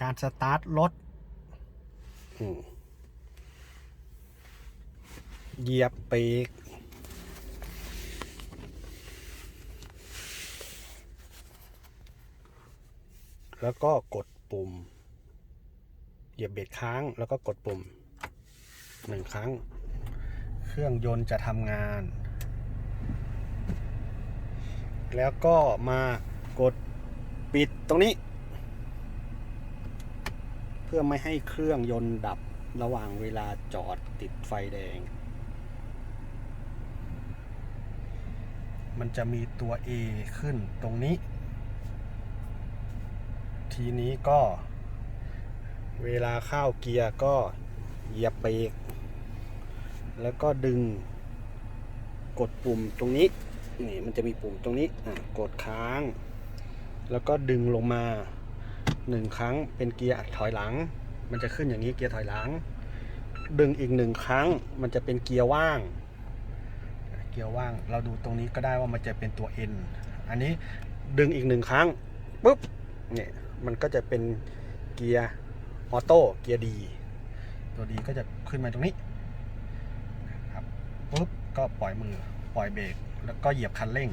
การสตาร์ทรถอืมเหยียบเบรกแล้วก็กดปุ่ม เหยียบเบรกค้างแล้วก็กดปุ่มหนึ่งครั้ง เครื่องยนต์จะทำงาน แล้วก็มากดปิดตรงนี้ เพื่อไม่ให้เครื่องยนต์ดับระหว่างเวลาจอดติดไฟแดง มันจะมีตัว A ขึ้นตรงนี้ ทีนี้ก็ เวลาเข้าเกียร์ก็เหยียบเบรกแล้วก็ดึงกดปุ่มตรงนี้นี่มันจะมีปุ่มตรงนี้กดค้าง แล้วก็ดึงลงมา หนึ่งครั้งเป็นเกียร์ถอยหลัง มันจะขึ้นอย่างนี้เกียร์ถอยหลัง ดึงอีกหนึ่งครั้งมันจะเป็นเกียร์ว่าง เกียร์ว่างเราดูตรงนี้ก็ได้ว่ามันจะเป็นตัว N อันนี้ดึงอีกหนึ่งครั้งปุ๊บเนี่ยมันก็จะเป็นเกียร์ออโต้เกียร์ดีตัวดีก็จะขึ้นมาตรงนี้ครับปุ๊บก็ปล่อยมือปล่อยเบรกแล้วก็เหยียบคันเร่ง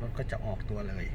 รถก็จะออกตัวเลย